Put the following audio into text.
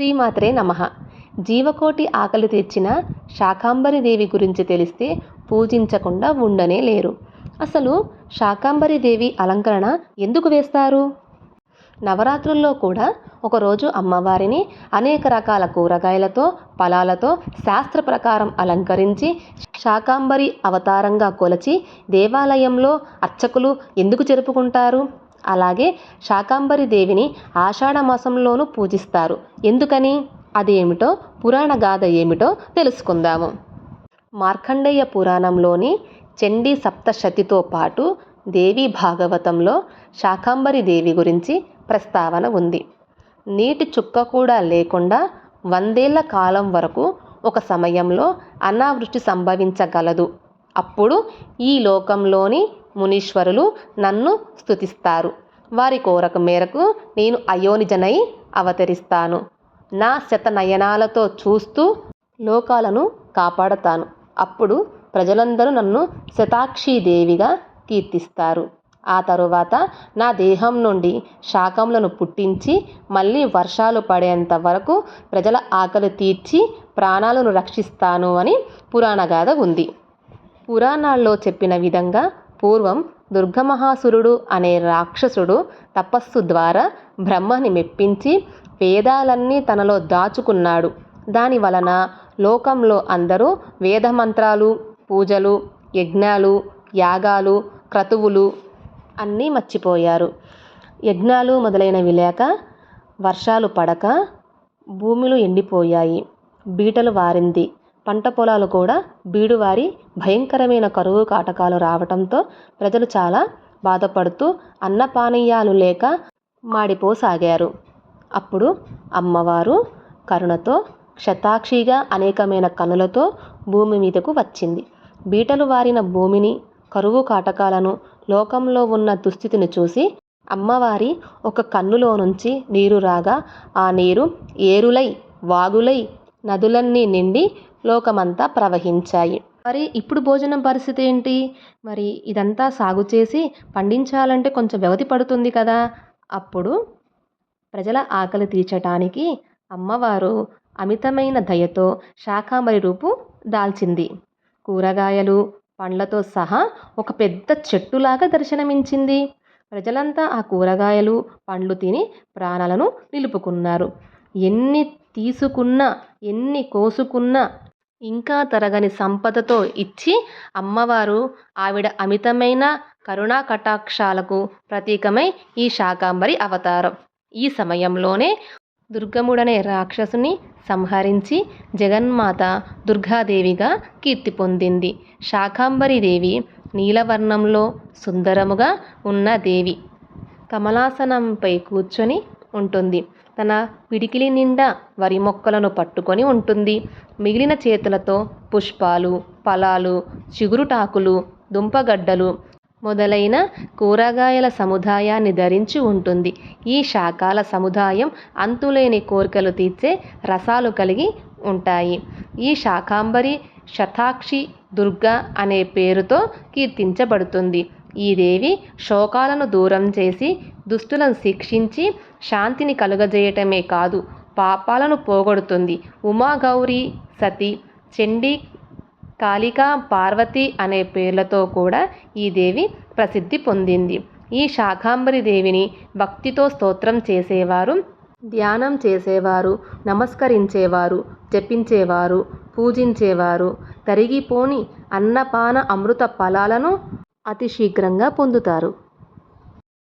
శ్రీమాత్రే నమ. జీవకోటి ఆకలి తెచ్చిన శాకాంబరి దేవి గురించి తెలిస్తే పూజించకుండా ఉండనే లేరు. అసలు శాకాంబరి దేవి అలంకరణ ఎందుకు వేస్తారు? నవరాత్రుల్లో కూడా ఒకరోజు అమ్మవారిని అనేక రకాల కూరగాయలతో ఫలాలతో శాస్త్ర ప్రకారం అలంకరించి శాకాంబరి అవతారంగా కొలచి దేవాలయంలో అర్చకులు ఎందుకు జరుపుకుంటారు? అలాగే శాకాంబరి దేవిని ఆషాఢ మాసంలోనూ పూజిస్తారు. ఎందుకని? అదేమిటో పురాణ గాథ ఏమిటో తెలుసుకుందాము. మార్కండేయ పురాణంలోని చండీ సప్తశతితో పాటు దేవి భాగవతంలో శాకాంబరి దేవి గురించి ప్రస్తావన ఉంది. నీటి చుక్క కూడా లేకుండా వందేళ్ళ కాలం వరకు ఒక సమయంలో అనావృష్టి సంభవించగలదు. అప్పుడు ఈ లోకంలోని మునీశ్వరులు నన్ను స్తుతిస్తారు. వారి కోరక మేరకు నేను అయోనిజనై అవతరిస్తాను. నా శతనయనాలతో చూస్తూ లోకాలను కాపాడతాను. అప్పుడు ప్రజలందరూ నన్ను శతాక్షీదేవిగా కీర్తిస్తారు. ఆ తరువాత నా దేహం నుండి శాకములను పుట్టించి మళ్ళీ వర్షాలు పడేంత వరకు ప్రజల ఆకలి తీర్చి ప్రాణాలను రక్షిస్తాను అని పురాణగాథ ఉంది. పురాణాల్లో చెప్పిన విధంగా పూర్వం దుర్గమహాసురుడు అనే రాక్షసుడు తపస్సు ద్వారా బ్రహ్మని మెప్పించి వేదాలన్నీ తనలో దాచుకున్నాడు. దాని వలన లోకంలో అందరూ వేదమంత్రాలు పూజలు యజ్ఞాలు యాగాలు క్రతువులు అన్నీ మర్చిపోయారు. యజ్ఞాలు మొదలైనవి లేక వర్షాలు పడక భూములు ఎండిపోయాయి. బీటలు వారింది. పంట పొలాలు కూడా బీడువారి భయంకరమైన కరువు కాటకాలు రావటంతో ప్రజలు చాలా బాధపడుతూ అన్నపానీయాలు లేక మాడిపోసాగారు. అప్పుడు అమ్మవారు కరుణతో శతాక్షిగా అనేకమైన కనులతో భూమి మీదకు వచ్చింది. బీటలు వారిన భూమిని కరువు కాటకాలను లోకంలో ఉన్న దుస్థితిని చూసి అమ్మవారి ఒక కన్నులో నుంచి నీరు రాగా ఆ నీరు ఏరులై వాగులై నదులన్నీ నిండి లోకమంతా ప్రవహించాయి. మరి ఇప్పుడు భోజనం పరిస్థితి ఏంటి? మరి ఇదంతా సాగు చేసి పండించాలంటే కొంచెం వ్యవధి పడుతుంది కదా. అప్పుడు ప్రజల ఆకలి తీర్చటానికి అమ్మవారు అమితమైన దయతో శాకాంబరి రూపు దాల్చింది. కూరగాయలు పండ్లతో సహా ఒక పెద్ద చెట్టులాగా దర్శనమించింది. ప్రజలంతా ఆ కూరగాయలు పండ్లు తిని ప్రాణాలను నిలుపుకున్నారు. ఎన్ని తీసుకున్నా ఎన్ని కోసుకున్నా ఇంకా తరగని సంపదతో ఇచ్చి అమ్మవారు ఆవిడ అమితమైన కరుణా కటాక్షాలకు ప్రతీకమై ఈ శాకాంబరి అవతారం. ఈ సమయంలోనే దుర్గముడనే రాక్షసుని సంహరించి జగన్మాత దుర్గాదేవిగా కీర్తి పొందింది. శాకాంబరి దేవి నీలవర్ణంలో సుందరముగా ఉన్న దేవి. కమలాసనంపై కూర్చొని ఉంటుంది. తన పిడికిలి నిండా వరి మొక్కలను పట్టుకొని ఉంటుంది. మిగిలిన చేతులతో పుష్పాలు ఫలాలు చిగురుటాకులు దుంపగడ్డలు మొదలైన కూరగాయల సముదాయాన్ని ధరించి ఉంటుంది. ఈ శాకాల సముదాయం అంతులేని కోరికలు తీర్చే రసాలు కలిగి ఉంటాయి. ఈ శాకాంబరి శతాక్షి దుర్గా అనే పేరుతో కీర్తించబడుతుంది. ఈ దేవి శోకాలను దూరం చేసి దుస్తులను శిక్షించి శాంతిని కలుగజేయటమే కాదు పాపాలను పోగొడుతుంది. ఉమాగౌరి సతి చండీ కాళికా పార్వతి అనే పేర్లతో కూడా ఈ దేవి ప్రసిద్ధి పొందింది. ఈ శాకాంబరి దేవిని భక్తితో స్తోత్రం చేసేవారు ధ్యానం చేసేవారు నమస్కరించేవారు జపించేవారు పూజించేవారు తరిగిపోని అన్నపాన అమృత ఫలాలను అతి శీఘ్రంగా పొందుతారు.